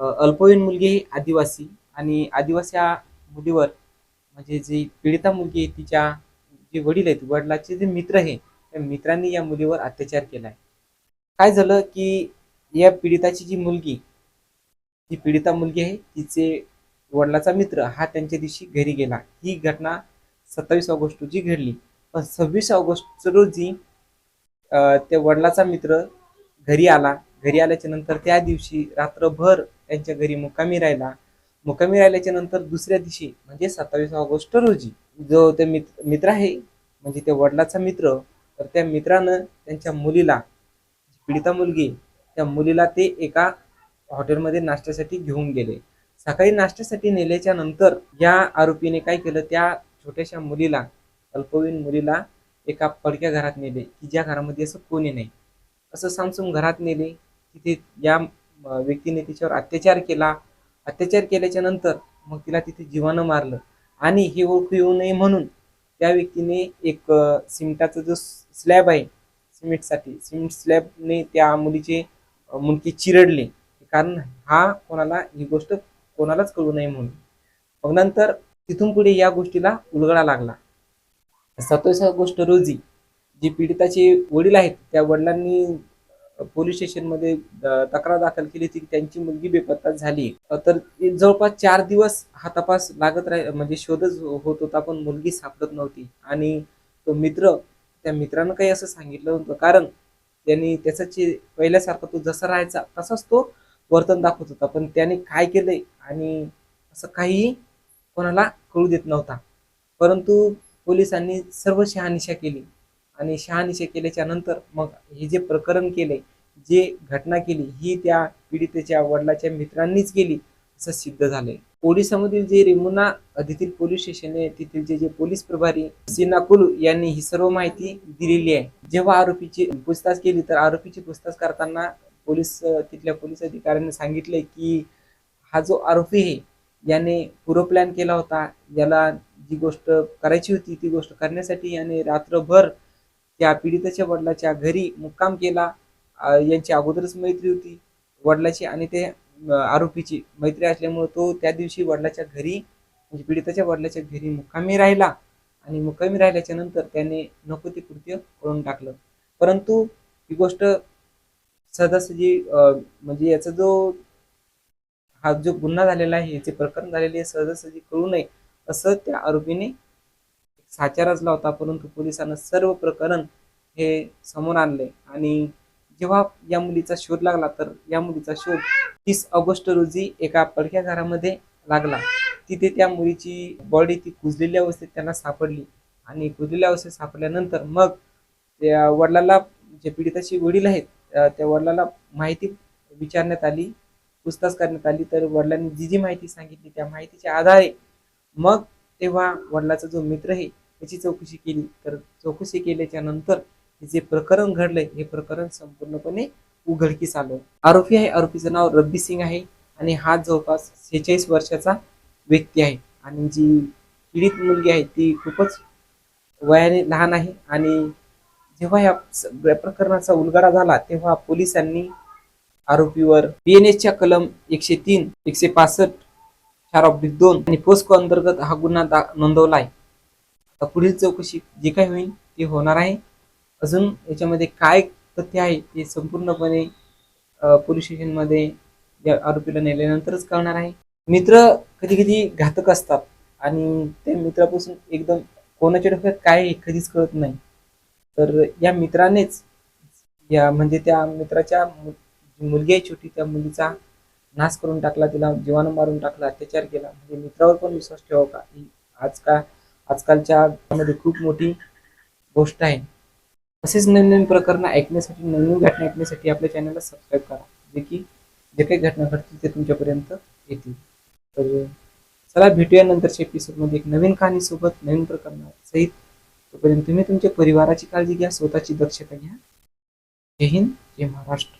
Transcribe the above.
अल्पवयीन मुलगी ही आदिवासी आणि आदिवासी या मुलीवर म्हणजे जी पीडिता मुलगी आहे तिच्या जे वडील आहेत वडिलाचे जे मित्र आहे त्या मित्रांनी या मुलीवर अत्याचार केला आहे काय झालं की या पीडिताची जी मुलगी जी पीडिता मुलगी आहे तिचे वडिलाचा मित्र हा त्यांच्या दिवशी घरी गेला. ही घटना सत्तावीस ऑगस्ट रोजी घडली. पण सव्वीस ऑगस्ट रोजी त्या वडिलाचा मित्र घरी आला. घरी आल्याच्यानंतर त्या दिवशी रात्रभर त्यांच्या घरी मुक्कामी राहिला. मुक्कामी राहिल्याच्या नंतर दुसऱ्या दिवशी म्हणजे सत्तावीस ऑगस्ट रोजी जो ते मित्र मित्र आहे म्हणजे त्या वडिलाचा मित्र तर त्या मित्रानं त्यांच्या मुलीला पीडिता मुलगी त्या मुलीला ते एका हॉटेलमध्ये नाश्त्यासाठी घेऊन गेले. सकाळी नाश्त्यासाठी नेल्याच्या नंतर या आरोपीने काय केलं त्या छोट्याशा मुलीला अल्पवयीन मुलीला एका पडक्या घरात नेले की ज्या घरामध्ये असं कोणी नाही. असं सामसूम घरात नेले तिथे या व्यक्तीने तिच्यावर अत्याचार केला. अत्याचार केल्याच्यानंतर मग तिला तिथे जीवानं मारलं. आणि हे ओळखू येऊ नये म्हणून त्या व्यक्तीने एक सिमेंटाचा जो स्लॅब आहे सिमेंटसाठी सिमेंट स्लॅबने त्या मुलीचे मुलगी चिरडले. कारण हा कोणाला ही गोष्ट कोणालाच कळू नये म्हणून. मग नंतर तिथून पुढे या गोष्टीला उलगडा लागला. सतोसा गोष्ट रोजी जे पीडिताचे वडील आहेत त्या वडिलांनी पोलीस स्टेशनमध्ये तक्रार दाखल केली होती की त्यांची मुलगी बेपत्ता झाली. तर जवळपास चार दिवस हा तपास लागत राह म्हणजे शोधच होत होता पण मुलगी सापडत नव्हती. आणि तो मित्र त्या मित्रानं काही असं सांगितलं नव्हतं. कारण त्यांनी त्याचा पहिल्यासारखा तो जसा राहायचा तसाच तो वर्तन दाखवत होता. पण त्याने काय केलंय आणि असं काहीही कोणाला कळू देत नव्हता. परंतु पोलिसांनी सर्व शहानिशा केली. आणि शहानिशा केल्याच्यानंतर मग हे जे प्रकरण केले जे घटना केली ही त्या पीडितेच्या वडिलाच्या मित्रांनीच केली असं सिद्ध झालंय. ओडिसामधील जे रेमुना अधितील पोलीस स्टेशन आहे तेथील जे जे पोलीस प्रभारी सिन्हा कुलू यांनी ही सर्व माहिती दिलेली आहे. जेव्हा आरोपीची पूछताछ केली तर आरोपीची पूछताछ करताना पोलीस तिथल्या पोलीस अधिकाऱ्यांनी सांगितले की हा जो आरोपी आहे याने पूर्व प्लॅन केला होता. याला जी गोष्ट करायची होती ती गोष्ट करण्यासाठी याने रात्रभर त्या पीडिताच्या वडिलाच्या घरी मुक्काम केला. यांची अगोदरच मैत्री होती. वडिलाची आणि ते आरोपीची मैत्री असल्यामुळे तो त्या दिवशी वडिलाच्या घरी म्हणजे पीडिताच्या वडिलाच्या घरी मुक्कामी राहिला. आणि मुक्कामी राहिल्याच्या नंतर त्याने नको ते कृत्य करून टाकलं. परंतु ही गोष्ट सहजासहजी म्हणजे याचा जो हा जो गुन्हा झालेला आहे याचे प्रकरण झालेले आहे सहजासहजी कळू नये असं त्या आरोपीने साचा रचला होता परंतु पोलिसांना सर्व प्रकरण हे समोर आणले. आणि जेव्हा या मुलीचा शोध लागला तर या मुलीचा शोध तीस ऑगस्ट रोजी एका पडक्या घरामध्ये लागला. तिथे त्या मुलीची बॉडी ती कुजलेल्या अवस्थेत त्यांना सापडली. आणि कुजलेल्या अवस्थेत सापडल्यानंतर मग त्या वडिलाला जे पीडिताचे वडील आहेत त्या वडिलाला माहिती विचारण्यात आली पूछताछ करण्यात आली. तर वडिलांनी जी जी माहिती सांगितली त्या माहितीच्या आधारे मग तेव्हा वडिलाचा जो मित्र आहे त्याची चौकशी केली. तर चौकशी केल्याच्यानंतर जे प्रकरण घडलंय. हे प्रकरण संपूर्णपणे उघडकीस आलं. आरोपी आहे. आरोपीचं नाव रब्बी सिंग आहे आणि हा जवळपास सेहेचाळीस वर्षाचा व्यक्ती आहे. आणि जी पीडित मुलगी आहे ती खूपच वयाने लहान आहे. आणि जेव्हा या सगळ्या प्रकरणाचा उलगडा झाला तेव्हा पोलिसांनी आरोपीवर पी एन एसच्या कलम एकशे तीन एकशे पासष्ट चार ऑब्लिक दोन. आणि पोस्को अंतर्गत हा गुन्हा दा नोंदवला आहे. पुढील चौकशी जे काही होईल ते होणार आहे. अजून याच्यामध्ये काय तथ्य आहे ते संपूर्णपणे पोलीस स्टेशनमध्ये या आरोपीला नेल्यानंतरच कळणार आहे. मित्र कधी कधी घातक असतात. आणि त्या मित्रापासून एकदम कोणाच्या डोक्यात काय हे कधीच कळत नाही. तर या मित्रानेच या म्हणजे त्या मित्राच्या मु- मुलगी आहे छोटी त्या मुलीचा नाश करून टाकला तिला जीवाणू मारून टाकला अत्याचार केला. म्हणजे मित्रावर पण विश्वास ठेवा का? ही आज का आजकालच्या मध्ये खूप मोठी गोष्ट आहे. असेच नवीन नवीन प्रकरणं ऐकण्यासाठी नवीन नवीन घटना ऐकण्यासाठी आपल्या चॅनलला सबस्क्राईब करा. जे की जे काही घटना घडतील ते तुमच्यापर्यंत येतील. तर चला भेटूया नंतरच्या एपिसोडमध्ये एक नवीन कहाणीसोबत नवीन प्रकरणासहित तोपर्यंत तुम्ही तुमच्या परिवाराची काळजी घ्या स्वतःची दक्षता घ्या. जय हिंद जय महाराष्ट्र.